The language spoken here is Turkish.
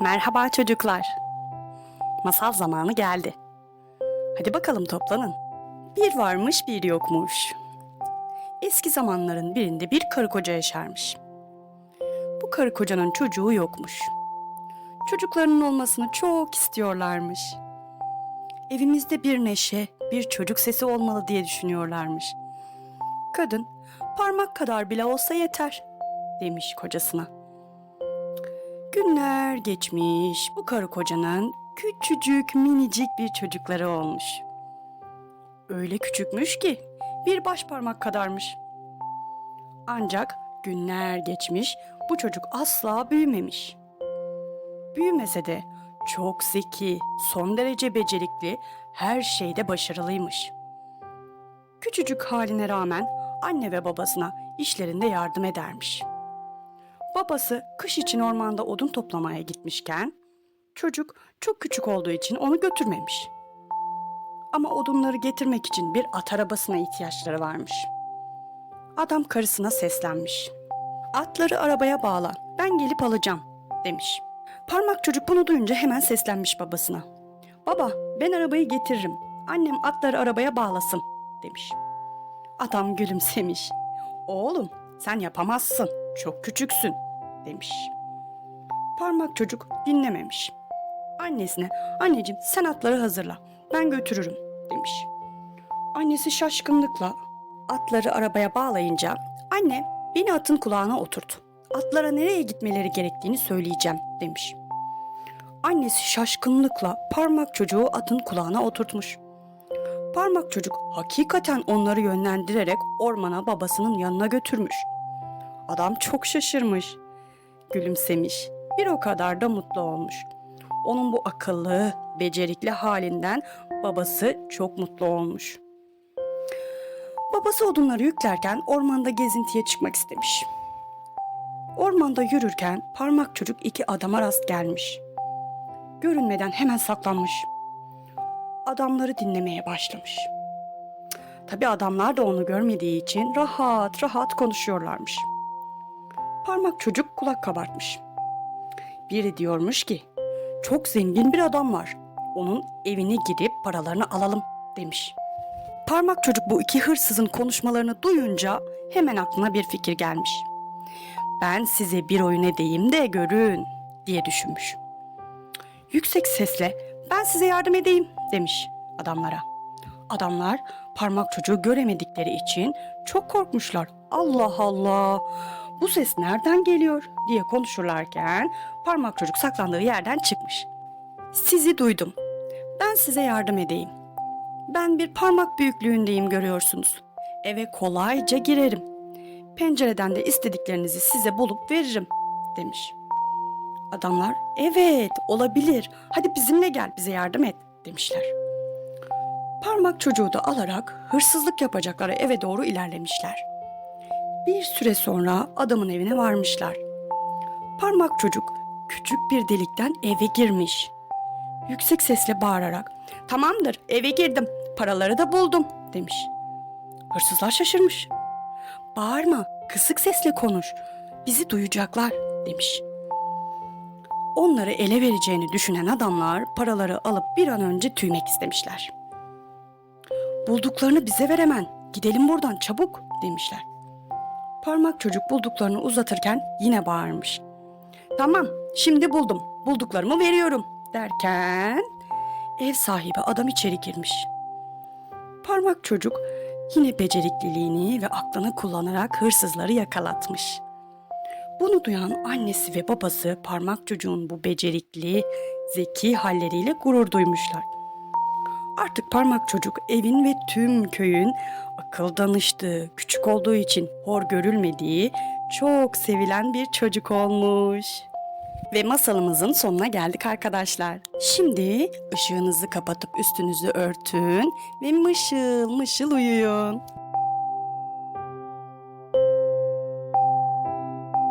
Merhaba çocuklar. Masal zamanı geldi. Hadi bakalım toplanın. Bir varmış bir yokmuş. Eski zamanların birinde bir karı koca yaşarmış. Bu karı kocanın çocuğu yokmuş. Çocuklarının olmasını çok istiyorlarmış. Evimizde bir neşe, bir çocuk sesi olmalı diye düşünüyorlarmış. Kadın, parmak kadar bile olsa yeter, demiş kocasına. Günler geçmiş. Bu karı kocanın küçücük minicik bir çocukları olmuş. Öyle küçükmüş ki bir baş parmak kadarmış. Ancak günler geçmiş. Bu çocuk asla büyümemiş. Büyümese de çok zeki, son derece becerikli, her şeyde başarılıymış. Küçücük haline rağmen anne ve babasına işlerinde yardım edermiş. Babası kış için ormanda odun toplamaya gitmişken çocuk çok küçük olduğu için onu götürmemiş. Ama odunları getirmek için bir at arabasına ihtiyaçları varmış. Adam karısına seslenmiş. Atları arabaya bağla, ben gelip alacağım demiş. Parmak çocuk bunu duyunca hemen seslenmiş babasına. Baba, ben arabayı getiririm. Annem atları arabaya bağlasın demiş. Adam gülümsemiş. Oğlum, sen yapamazsın. Çok küçüksün demiş. Parmak çocuk dinlememiş. Annesine, anneciğim sen atları hazırla, ben götürürüm demiş. Annesi şaşkınlıkla atları arabaya bağlayınca, anne beni atın kulağına oturt. Atlara nereye gitmeleri gerektiğini söyleyeceğim demiş. Annesi şaşkınlıkla parmak çocuğu atın kulağına oturtmuş. Parmak çocuk hakikaten onları yönlendirerek ormana babasının yanına götürmüş. Adam çok şaşırmış gülümsemiş. Bir o kadar da mutlu olmuş. Onun bu akıllı, becerikli halinden babası çok mutlu olmuş. Babası odunları yüklerken ormanda gezintiye çıkmak istemiş. Ormanda yürürken parmak çocuk iki adama rast gelmiş. Görünmeden hemen saklanmış. Adamları dinlemeye başlamış. Tabi adamlar da onu görmediği için rahat rahat konuşuyorlarmış. Parmak çocuk kulak kabartmış. Biri diyormuş ki, çok zengin bir adam var. Onun evine gidip paralarını alalım demiş. Parmak çocuk bu iki hırsızın konuşmalarını duyunca hemen aklına bir fikir gelmiş. Ben size bir oyun edeyim de görün diye düşünmüş. Yüksek sesle ben size yardım edeyim demiş adamlara. Adamlar parmak çocuğu göremedikleri için çok korkmuşlar. Allah Allah bu ses nereden geliyor diye konuşurlarken parmak çocuk saklandığı yerden çıkmış. Sizi duydum. Ben size yardım edeyim. Ben bir parmak büyüklüğündeyim görüyorsunuz. Eve kolayca girerim. Pencereden de istediklerinizi size bulup veririm demiş. Adamlar evet olabilir hadi bizimle gel bize yardım et demişler. Parmak çocuğu da alarak hırsızlık yapacakları eve doğru ilerlemişler. Bir süre sonra adamın evine varmışlar. Parmak çocuk küçük bir delikten eve girmiş. Yüksek sesle bağırarak "Tamamdır, eve girdim. Paraları da buldum." demiş. Hırsızlar şaşırmış. "Bağırma, kısık sesle konuş. Bizi duyacaklar." demiş. Onları ele vereceğini düşünen adamlar paraları alıp bir an önce tüymek istemişler. Bulduklarını bize ver hemen. Gidelim buradan çabuk demişler. Parmak çocuk bulduklarını uzatırken yine bağırmış. Tamam, şimdi buldum. Bulduklarımı veriyorum derken ev sahibi adam içeri girmiş. Parmak çocuk yine becerikliliğini ve aklını kullanarak hırsızları yakalatmış. Bunu duyan annesi ve babası parmak çocuğun bu becerikli, zeki halleriyle gurur duymuşlar. Artık parmak çocuk evin ve tüm köyün akıl danıştığı, küçük olduğu için hor görülmediği, çok sevilen bir çocuk olmuş. Ve masalımızın sonuna geldik arkadaşlar. Şimdi ışığınızı kapatıp üstünüzü örtün ve mışıl mışıl uyuyun.